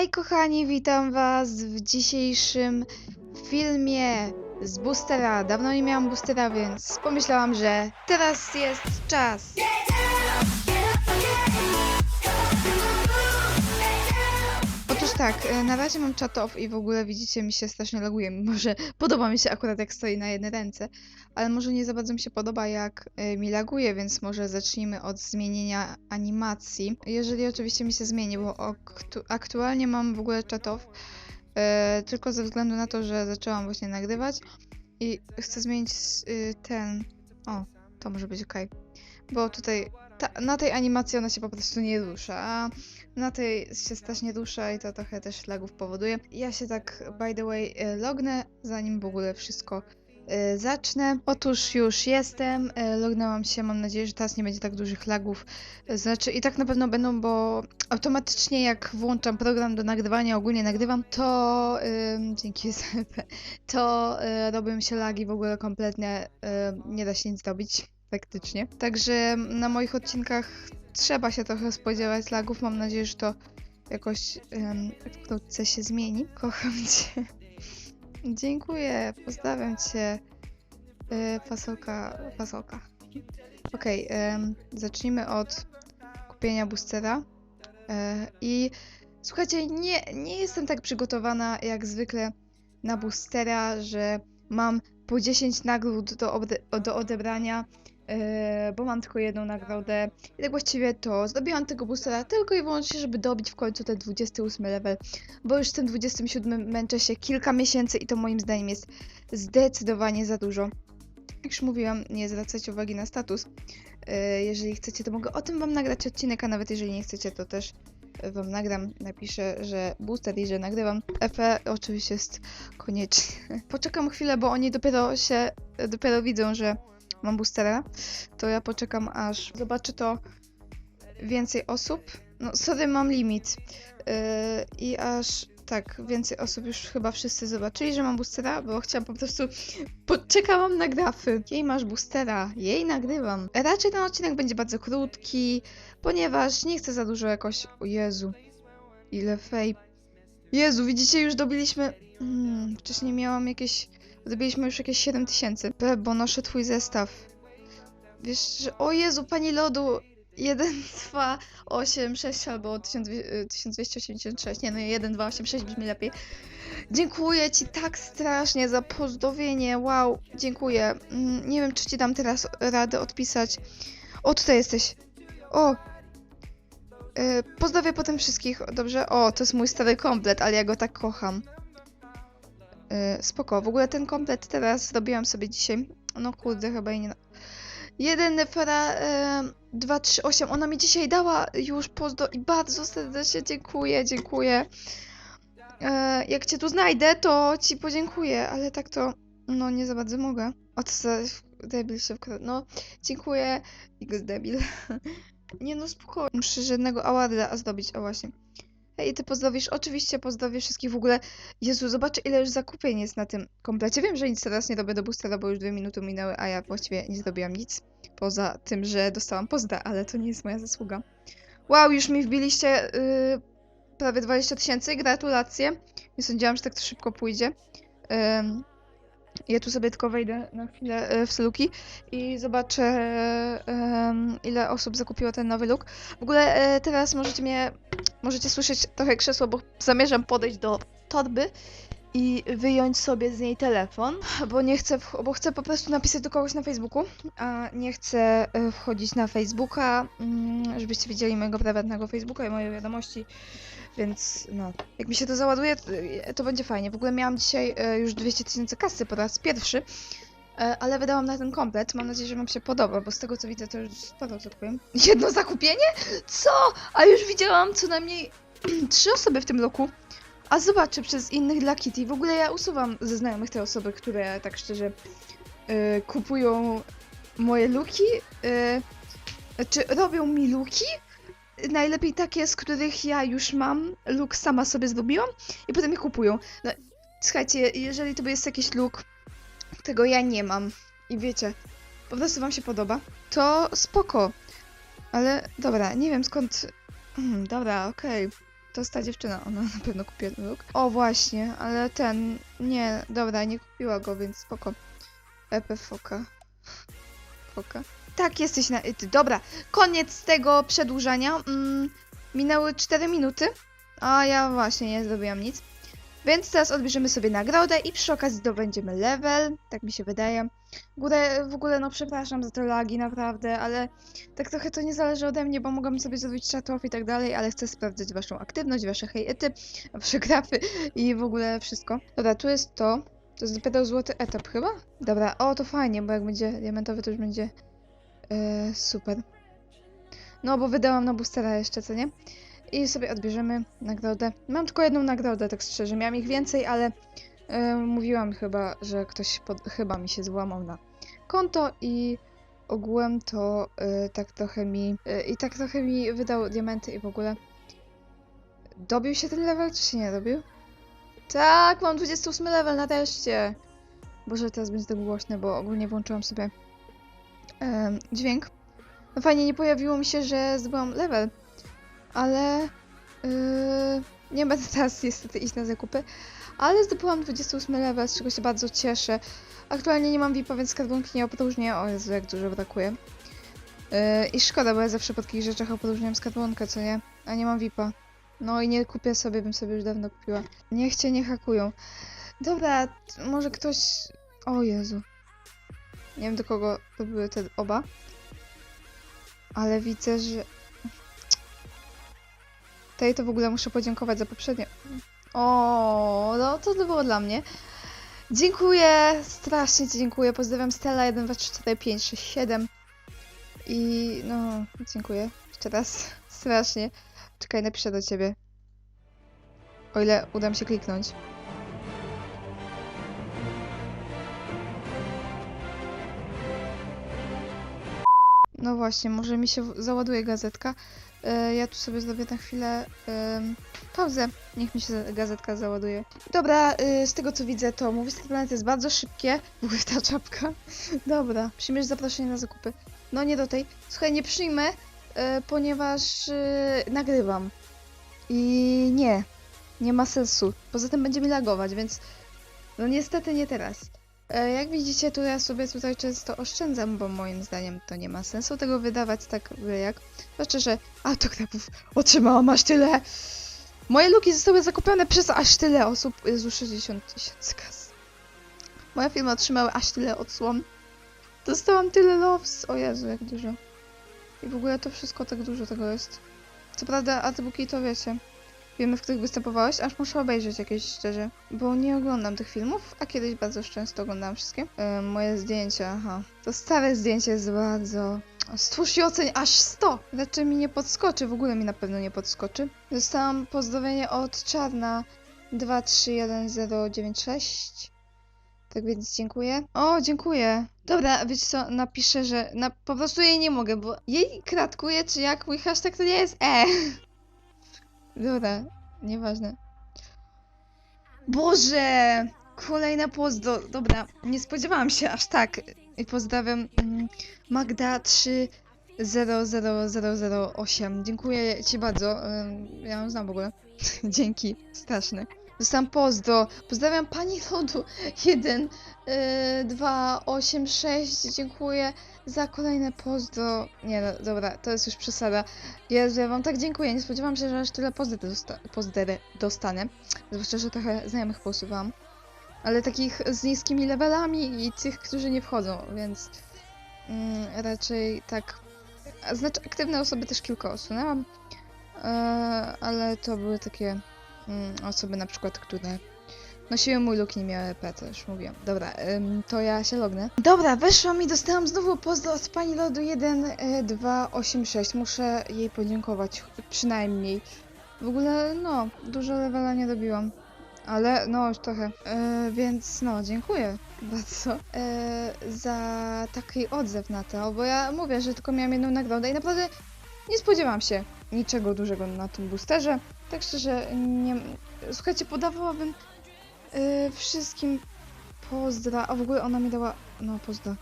Hej kochani, witam was w dzisiejszym filmie z boostera. Dawno nie miałam boostera, więc pomyślałam, że teraz jest czas. Tak, e, na razie mam chat off i w ogóle widzicie, mi się strasznie laguje, mimo że podoba mi się akurat jak stoi na jednej ręce, ale może nie za bardzo mi się podoba jak e, mi laguje, więc może zacznijmy od zmienienia animacji. Jeżeli oczywiście mi się zmieni, bo aktu aktualnie mam w ogóle chat off, e, tylko ze względu na to, że zaczęłam właśnie nagrywać i chcę zmienić ten... O, to może być ok. Bo tutaj ta, na tej animacji ona się po prostu nie rusza, a na tej się strasznie rusza i to trochę też lagów powoduje. Ja się tak, by the way, e, lognę, zanim w ogóle wszystko zacznę. Otóż już jestem, e, lognęłam się, mam nadzieję, że teraz nie będzie tak dużych lagów. E, Znaczy i tak na pewno będą, bo automatycznie jak włączam program do nagrywania, ogólnie nagrywam, to ym, dzięki SLP, to y, robią się lagi w ogóle kompletnie, y, nie da się nic zrobić praktycznie. Także na moich odcinkach trzeba się trochę spodziewać lagów. Mam nadzieję, że to jakoś em, wkrótce się zmieni. Kocham cię. Dziękuję, pozdrawiam cię. Y, fasolka, fasolka. Okej, em, zacznijmy od kupienia boostera. E, I słuchajcie, nie, nie jestem tak przygotowana jak zwykle na boostera, że mam po 10 nagród do, do odebrania, e, bo mam tylko jedną nagrodę. I tak właściwie to zrobiłam tego boostera tylko i wyłącznie, żeby dobić w końcu ten 28 level, bo już z tym 27 męczę się kilka miesięcy i to moim zdaniem jest zdecydowanie za dużo. Jak już mówiłam, nie zwracajcie uwagi na status. E, Jeżeli chcecie, to mogę o tym wam nagrać odcinek, a nawet jeżeli nie chcecie, to też wam nagram, napiszę, że booster i że nagrywam. Efe oczywiście jest konieczny. Poczekam chwilę, bo oni dopiero się, dopiero widzą, że mam boostera. To ja poczekam, aż zobaczy to więcej osób. No, sorry, mam limit. Yy, I aż tak, więcej osób już chyba wszyscy zobaczyli, że mam boostera, bo chciałam po prostu. Poczekałam na grafy. Jej masz boostera, jej nagrywam. Raczej ten odcinek będzie bardzo krótki, ponieważ nie chcę za dużo jakoś. O Jezu, ile fej. Jezu, widzicie, już dobiliśmy. Hmm, wcześniej miałam jakieś. Dobiliśmy już jakieś 7000. Be, bo noszę twój zestaw. Wiesz, że. O Jezu, pani lodu! 1, 2, 8, 6 albo 1200 y, 1286. Nie no, 1, 2, 8, 6 brzmi lepiej. Dziękuję ci tak strasznie za pozdrowienie. Wow, dziękuję. Mm, Nie wiem, czy ci dam teraz radę odpisać. O, tutaj jesteś. O! Yy, pozdrowię potem wszystkich, dobrze? O, to jest mój stary komplet, ale ja go tak kocham. Yy, spoko, w ogóle ten komplet teraz zrobiłam sobie dzisiaj. No kurde, chyba i nie... na- Jeden Nefera yy, 238, ona mi dzisiaj dała już pozdro i bardzo serdecznie dziękuję, dziękuję. E, jak cię tu znajdę, to ci podziękuję, ale tak to, no nie za bardzo mogę. O co za debil się wkradł. No, dziękuję. X debil. nie no, spokojnie. Muszę żadnego awarda zdobyć, o właśnie. Hej, ty pozdrowisz? Oczywiście pozdrowię wszystkich w ogóle. Jezu, zobaczę ile już zakupień jest na tym komplecie. Wiem, że nic teraz nie robię do boostera, bo już dwie minuty minęły, a ja właściwie nie zrobiłam nic. Poza tym, że dostałam pozda, ale to nie jest moja zasługa. Wow, już mi wbiliście yy, prawie 20 tysięcy, gratulacje. Nie sądziłam, że tak to szybko pójdzie. Ym, ja tu sobie tylko wejdę na chwilę e, w luki i zobaczę em, ile osób zakupiło ten nowy look. W ogóle e, teraz możecie mnie, możecie słyszeć trochę krzesło, bo zamierzam podejść do torby i wyjąć sobie z niej telefon, bo nie chcę, bo chcę po prostu napisać do kogoś na Facebooku, a nie chcę e, wchodzić na Facebooka, mm, żebyście widzieli mojego prywatnego Facebooka i moje wiadomości, więc no, jak mi się to załaduje, to, będzie fajnie. W ogóle miałam dzisiaj e, już 200 tysięcy kasy po raz pierwszy, ale wydałam na ten komplet. Mam nadzieję, że wam się podoba, bo z tego co widzę, to już sporo zakupiłem. Jedno zakupienie? Co? A już widziałam co najmniej trzy osoby w tym roku. A zobaczę przez innych dla Kitty. W ogóle ja usuwam ze znajomych te osoby, które tak szczerze e, kupują moje luki. E, czy robią mi luki? Najlepiej takie, z których ja już mam. Luk sama sobie zrobiłam i potem je kupują. No, słuchajcie, jeżeli to jest jakiś look, którego ja nie mam i wiecie, po prostu wam się podoba, to spoko. Ale dobra, nie wiem skąd. Hmm, dobra, okej. To jest ta dziewczyna, ona na pewno kupiła ten look. O, właśnie, ale ten, nie, dobra, nie kupiła go, więc spoko. Epe foka. Foka. Tak, jesteś na... Ty, dobra, koniec tego przedłużania. Mm, minęły 4 minuty, a ja właśnie nie zrobiłam nic. Więc teraz odbierzemy sobie nagrodę i przy okazji zdobędziemy level, tak mi się wydaje. Ogóle, w ogóle no przepraszam za te lagi, naprawdę, ale tak trochę to nie zależy ode mnie, bo mogłam sobie zrobić chatów i tak dalej, ale chcę sprawdzić waszą aktywność, wasze hejety, wasze grafy i w ogóle wszystko. Dobra, tu jest to. To jest dopiero złoty etap chyba? Dobra, o to fajnie, bo jak będzie diamentowy to już będzie e, super. No, bo wydałam na boostera jeszcze, co nie? I sobie odbierzemy nagrodę. Mam tylko jedną nagrodę, tak szczerze. Miałam ich więcej, ale e, mówiłam chyba, że ktoś pod, chyba mi się złamał na konto i ogółem to e, tak trochę mi e, i tak trochę mi wydał diamenty i w ogóle. Dobił się ten level, czy się nie dobił? Tak, mam 28 level nareszcie. Boże, teraz będzie tak głośne, bo ogólnie włączyłam sobie em, dźwięk. No fajnie, nie pojawiło mi się, że zdobyłam level, ale yy, nie będę teraz niestety iść na zakupy, ale zdobyłam 28 level, z czego się bardzo cieszę. Aktualnie nie mam VIP-a, więc skarbonki nie opróżnię. O Jezu, jak dużo brakuje. Yy, I szkoda, bo ja zawsze po takich rzeczach opróżniam skarbonkę, co nie? A nie mam VIP-a. No i nie kupię sobie, bym sobie już dawno kupiła. Niech cię nie hakują. Dobra, może ktoś... O Jezu. Nie wiem do kogo to były te oba. Ale widzę, że... Tej to w ogóle muszę podziękować za poprzednie. O, no to było dla mnie. Dziękuję, strasznie ci dziękuję. Pozdrawiam Stella 1, 2, 3, 4, 5, 6, 7. I no, dziękuję. Jeszcze raz. Strasznie. Czekaj, napiszę do ciebie. O ile uda mi się kliknąć. No właśnie, może mi się załaduje gazetka. E, ja tu sobie zrobię na chwilę pauzę. Niech mi się gazetka załaduje. Dobra, y, z tego co widzę, to Movistar Planet jest bardzo szybkie. W ogóle ta czapka. Dobra, przyjmiesz zaproszenie na zakupy. No nie do tej. Słuchaj, nie przyjmę, e, ponieważ nagrywam. I nie, nie ma sensu. Poza tym będzie mi lagować, więc no niestety nie teraz. E, Jak widzicie, tu ja sobie tutaj często oszczędzam, bo moim zdaniem to nie ma sensu tego wydawać tak jak. Zwłaszcza, że autografów otrzymałam aż tyle. Moje luki zostały zakupione przez aż tyle osób. Jezu, 60 tysięcy kas. Moja firma otrzymała aż tyle odsłon. Dostałam tyle loves. O Jezu, jak dużo. I w ogóle to wszystko tak dużo tego jest. Co prawda, artbooki to wiecie. Filmy, w których występowałeś, aż muszę obejrzeć jakieś szczerze, bo nie oglądam tych filmów, a kiedyś bardzo często oglądałam wszystkie. E, moje zdjęcia, aha. To stare zdjęcie jest bardzo... Stwórz i oceń aż 100! Raczej mi nie podskoczy, w ogóle mi na pewno nie podskoczy. Dostałam pozdrowienie od Czarna 231096. Tak więc dziękuję. O, dziękuję. Dobra, wiecie co, napiszę, że na, po prostu jej nie mogę, bo jej kratkuje, czy jak mój hashtag to nie jest E. Dobra, nieważne. Boże! Kolejna pozdro. Dobra, nie spodziewałam się aż tak. I pozdrawiam mm, Magda 300008. Dziękuję Ci bardzo. Ja ją znam w ogóle. Dzięki, straszne. Dostałam pozdro. Pozdrawiam Pani Lodu 1 2 8 6. Dziękuję za kolejne pozdro. Nie no, dobra, to jest już przesada. Jezu, ja wam tak dziękuję. Nie spodziewałam się, że aż tyle pozdry dosta pozdry dostanę. Zwłaszcza, że trochę znajomych posuwam. Ale takich z niskimi levelami i tych, którzy nie wchodzą, więc mm, raczej tak. Znaczy, aktywne osoby też kilka usunęłam, e, ale to były takie osoby na przykład, które nosiły mój i nie miały EP, już mówiłam. Dobra, to ja się lognę. Dobra, weszłam i dostałam znowu pozdro od pani lodu 1286. Muszę jej podziękować, przynajmniej. W ogóle, no, dużo levela nie dobiłam. Ale, no, już trochę. E, więc, no, dziękuję bardzo e, za taki odzew na to, bo ja mówię, że tylko miałam jedną nagrodę i naprawdę nie spodziewałam się niczego dużego na tym boosterze. Tak szczerze, nie... Słuchajcie, podawałabym e, wszystkim pozdra, a w ogóle ona mi dała, no, pozdra.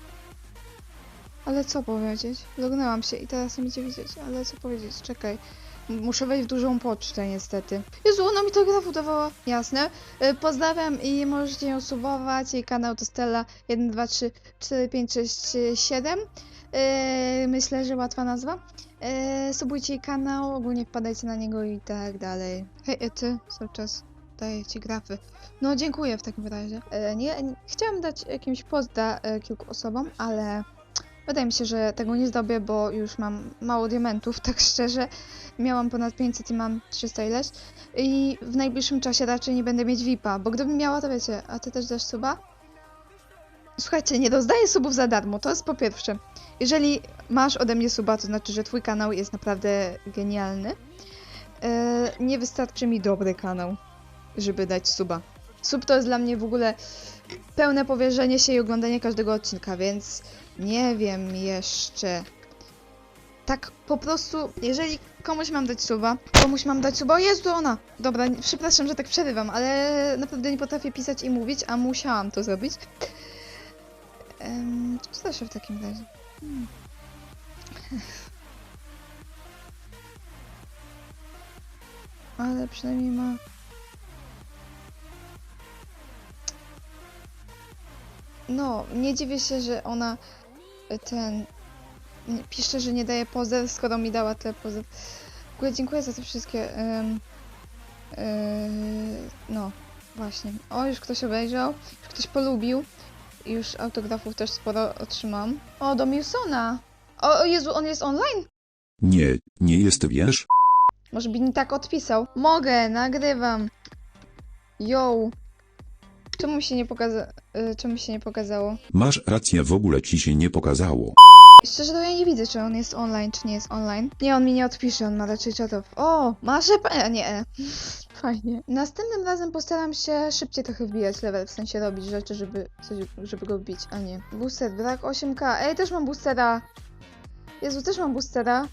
Ale co powiedzieć? Lognęłam się i teraz nie będzie widzieć, ale co powiedzieć? Czekaj. Muszę wejść w dużą pocztę niestety. Jezu, ona mi to gra udawała. Jasne. Y, Pozdrawiam i możecie ją subować. Jej kanał to Stella 1, 2, 3, 4, 5, 6, 7. Yy, myślę, że łatwa nazwa. Yy, subujcie jej kanał, ogólnie wpadajcie na niego i tak dalej. Hej, ty, cały czas daję ci grafy. No, dziękuję w takim razie. E, nie, nie, chciałam dać jakimś pozda e, kilku osobom, ale wydaje mi się, że tego nie zdobię, bo już mam mało diamentów, tak szczerze. Miałam ponad 500 i mam 300 ileś. I w najbliższym czasie raczej nie będę mieć VIPa, bo gdybym miała, to wiecie, a ty też dasz suba? Słuchajcie, nie rozdaję subów za darmo, to jest po pierwsze. Jeżeli masz ode mnie suba, to znaczy, że twój kanał jest naprawdę genialny. E, nie wystarczy mi dobry kanał, żeby dać suba. Sub to jest dla mnie w ogóle pełne powierzenie się i oglądanie każdego odcinka, więc nie wiem jeszcze. Tak po prostu, jeżeli komuś mam dać suba, komuś mam dać suba, o Jezu, ona! Dobra, przepraszam, że tak przerywam, ale naprawdę nie potrafię pisać i mówić, a musiałam to zrobić. Um, co też w takim razie? Hmm. Ale przynajmniej ma... No, nie dziwię się, że ona ten... Pisze, że nie daje pozew, skoro mi dała te pozew. W ogóle dziękuję za te wszystkie... em, yy, no, właśnie. O, już ktoś obejrzał, już ktoś polubił. I Już autografów też sporo otrzymam. O, do Milsona! O, o Jezu, on jest online? Nie, nie jest wiesz? Może by nie tak odpisał. Mogę, nagrywam. Yo. Czemu mi się nie pokaza... y, czemu mi się nie pokazało? Masz rację, w ogóle ci się nie pokazało. Szczerze to ja nie widzę, czy on jest online, czy nie jest online. Nie, on mi nie odpisze, on ma raczej czatów. O, masz e, nie. e. Fajnie. Następnym razem postaram się szybciej trochę wbijać level, w sensie robić rzeczy, żeby, coś, żeby go wbić, a nie. Booster, brak 8k. Ej, też mam boostera. Jezu, też mam boostera.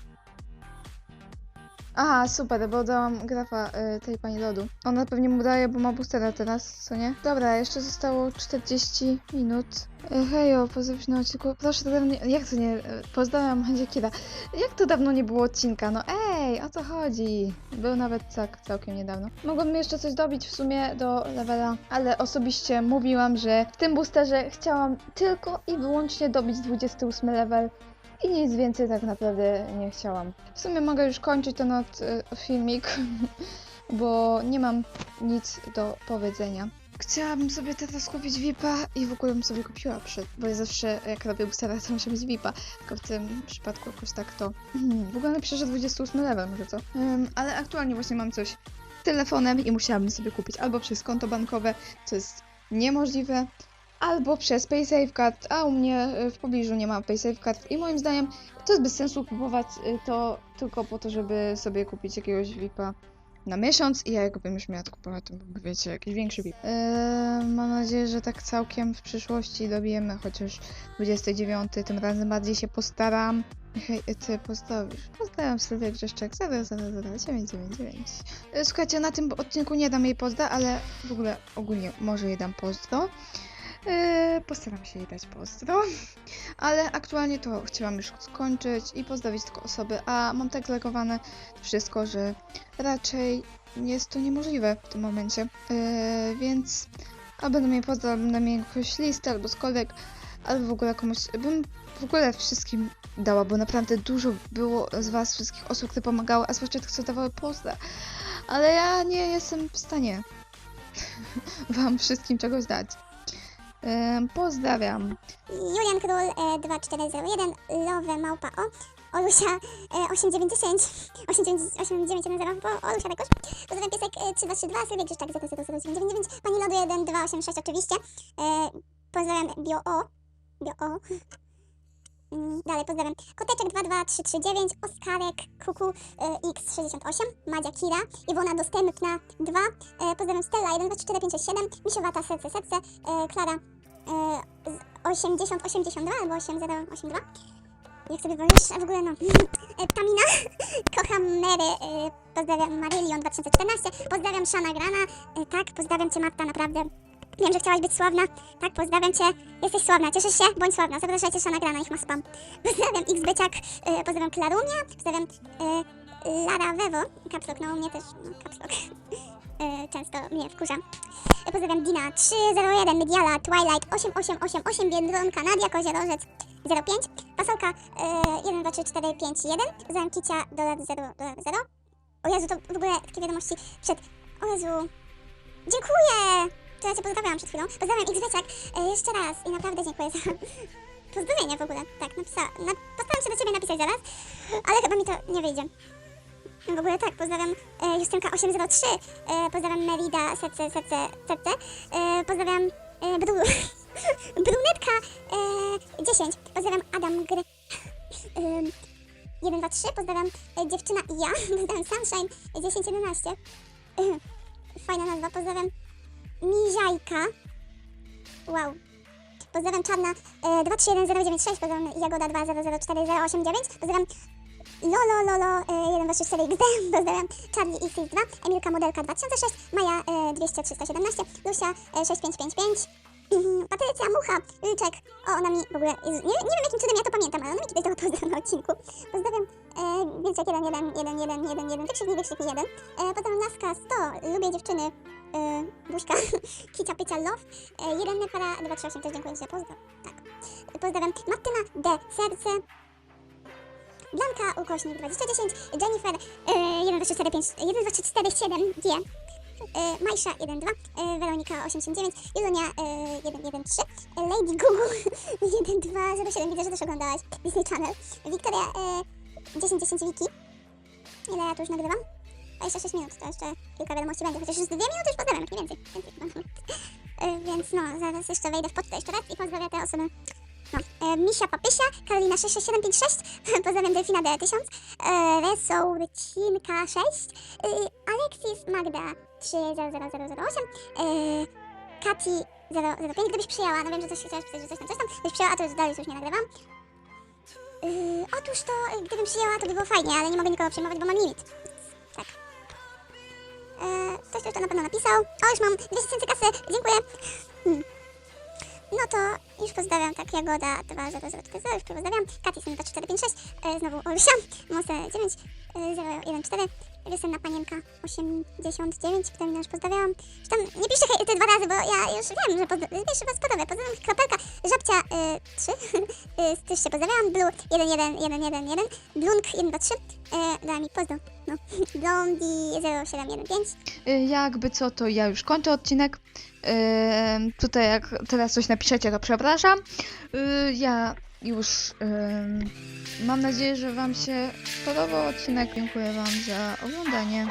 Aha, super, bo dałam grafa y, tej pani lodu. Ona pewnie mu daje, bo ma boostera teraz, co nie? Dobra, jeszcze zostało 40 minut. E, Hejo, pozdrowić na odcinku. Proszę, dawno nie... Jak to nie... e, Pozdrawiam, Handzia Kira. Jak to dawno nie było odcinka? No ej, o co chodzi? Był nawet tak całkiem niedawno. Mogłabym jeszcze coś dobić w sumie do levela, ale osobiście mówiłam, że w tym boosterze chciałam tylko i wyłącznie dobić 28 level i nic więcej tak naprawdę nie chciałam. W sumie mogę już kończyć ten od, y, filmik, bo nie mam nic do powiedzenia. Chciałabym sobie teraz kupić VIPa i w ogóle bym sobie kupiła przed, bo ja zawsze jak robię boostera to muszę mieć VIPa, tylko w tym przypadku jakoś tak to... Hmm, w ogóle napiszę, że 28 level może co? Ym, ale aktualnie właśnie mam coś telefonem i musiałabym sobie kupić albo przez konto bankowe, co jest niemożliwe, albo przez PaySafeCard, a u mnie y, w pobliżu nie ma PaySafeCard i moim zdaniem to jest bez sensu kupować y, to tylko po to, żeby sobie kupić jakiegoś VIPa na miesiąc i ja jakbym już miała kupować, to byłby, wiecie, jakiś większy VIP. Eee, mam nadzieję, że tak całkiem w przyszłości dobijemy chociaż 29, tym razem bardziej się postaram. Hej, ty pozdrowisz. Pozdrawiam Sylwia Grzeszczak 0000999. E, Słuchajcie, na tym odcinku nie dam jej pozda, ale w ogóle ogólnie może jej dam pozdro. Eee, postaram się jej dać pozdro. Ale aktualnie to chciałam już skończyć i pozdrowić tylko osoby, a mam tak zlegowane wszystko, że raczej jest to niemożliwe w tym momencie. Yy, więc będę miał pozdro, albo będę miał jakąś listę, albo z kolek, albo w ogóle komuś, bym w ogóle wszystkim dała, bo naprawdę dużo było z was wszystkich osób, które pomagały, a zwłaszcza tych, co dawały pozdra. Ale ja nie jestem w stanie wam wszystkim czegoś dać. Yy, pozdrawiam. Julian Król e, 2401, Lowe Małpa O, Olusia e, 8910, 8910, bo Olusia jakoś. Pozdrawiam piesek e, 3232, Sylwia Grzeszczak 00999, Pani Lodu 1286 oczywiście. E, pozdrawiam Bio O, Bio O. Mm, Dalej pozdrawiam Koteczek 22339, Oskarek, Kuku e, X68, Madzia Kira, Iwona Dostępna 2, e, pozdrawiam Stella 124567, Misiowata Serce Serce, e, Klara e, z 8082 albo 8082. Jak sobie wolisz, a w ogóle no. E, Ptamina, kocham Mary, e, pozdrawiam Marylion 2014, pozdrawiam Szana Grana, e, tak, pozdrawiam Cię Marta, naprawdę. Wiem, że chciałaś być sławna, tak, pozdrawiam Cię, jesteś sławna, cieszysz się? Bądź sławna, zapraszajcie Szana Grana, ich ma spam. Pozdrawiam Xbyciak, pozdrawiam Klarunia, pozdrawiam Lara Vevo, Capslock, no u mnie też, no Capslock, e, często mnie wkurza. E, Pozdrawiam Dina 301, Mediala, Twilight 8888, Biedronka, Nadia Koziorożec 05, Pasolka e, 1, 2, 3, 4, 5, 1, Pozdrawiam Kicia, dolar 0, dolar 0. O Jezu, to w ogóle takie wiadomości przed, o Jezu, dziękuję! To ja Cię pozdrawiałam przed chwilą. Pozdrawiam Xweciak e, jeszcze raz i naprawdę dziękuję za pozdrowienie w ogóle. Tak, napisałam, na, postaram się do Ciebie napisać zaraz, ale chyba mi to nie wyjdzie. W ogóle tak, pozdrawiam e, Justynka 803, e, pozdrawiam Merida Sece Sece Sece, e, pozdrawiam e, Bru, Brunetka e, 10, pozdrawiam Adam Gry, e, 1, 2, 3, pozdrawiam e, Dziewczyna i ja, pozdrawiam Sunshine 10, 11, e, fajna nazwa, pozdrawiam Miziajka, wow, pozdrawiam Czarna e, 231096, pozdrawiam Jagoda 200489, pozdrawiam Lolo, Lolo, e, 1, 2, 3, 4, XD, pozdrawiam Charlie X2, Emilka Modelka 2006, Maja e, 200, 317, Lucia e, 6555, mhm, Patrycja Mucha, Lyczek, o ona mi w ogóle, nie, nie wiem jakim cudem ja to pamiętam, ale ona mi kiedyś tego pozdrawiam na odcinku. Pozdrawiam e, Wilczek 1, 1, 1, 1, 1, 1, wykrzyknik, wykrzyknik 1, e, pozdrawiam Laska 100, lubię dziewczyny, e, Buźka, Kicia Pycia Love, e, 1 Nepara 238, też dziękuję za pozdro, tak. Pozdrawiam Martyna D, Serce, Blanka, ukośnik 2010, Jennifer, e, 1, 2, 3, 4, 5, 1, 2, 3, 4, 7, G, e, Majsza 1, 2, e, Weronika 89, Julonia e, 1, 1, 3, e, Lady Gugu 1, 2, 0, 7, widzę, że też oglądałaś Disney Channel, Wiktoria e, 10, 10, Wiki, ile ja tu już nagrywam? 26 minut, to jeszcze kilka wiadomości będzie, chociaż z 2 minuty już pozdrawiam, jak nie więcej, więcej. E, więc no, zaraz jeszcze wejdę w pocztę jeszcze raz i pozdrowię te osoby no, e, Misia Papysia, Karolina 66756, pozdrawiam Delfina D1000, e, Wesołcinka 6, e, Alexis Magda 300008, e, Kati 005, gdybyś przyjęła, no wiem, że coś chciałaś pisać, że coś tam, coś tam, gdybyś przyjęła, a to już dalej nie nagrywam. E, otóż to, e, gdybym przyjęła, to by było fajnie, ale nie mogę nikogo przyjmować, bo mam limit. Tak. E, ktoś już to na pewno napisał. O, już mam 200 tysięcy kasy, dziękuję. Hmm. No to już pozdrawiam, tak, Jagoda 2004, już pozdrawiam, Katy 2456, e, znowu Olusia, Mose 9, e, 014, Wiosenna Panienka 89, która mnie już pozdrawiałam. Już tam nie piszę hej, te dwa razy, bo ja już wiem, że pozdra- jeszcze was pozdrawiam. Pozdrawiam Kropelka, Żabcia e, 3, e, też się pozdrawiałam, Blue 11111, Blunk 123, e, dała mi pozdro, no, Blondie 0715, Y, Jakby co, to ja już kończę odcinek. Ym, tutaj jak teraz coś napiszecie, to przepraszam. Y, ja już ym, mam nadzieję, że Wam się podobał odcinek. Dziękuję Wam za oglądanie.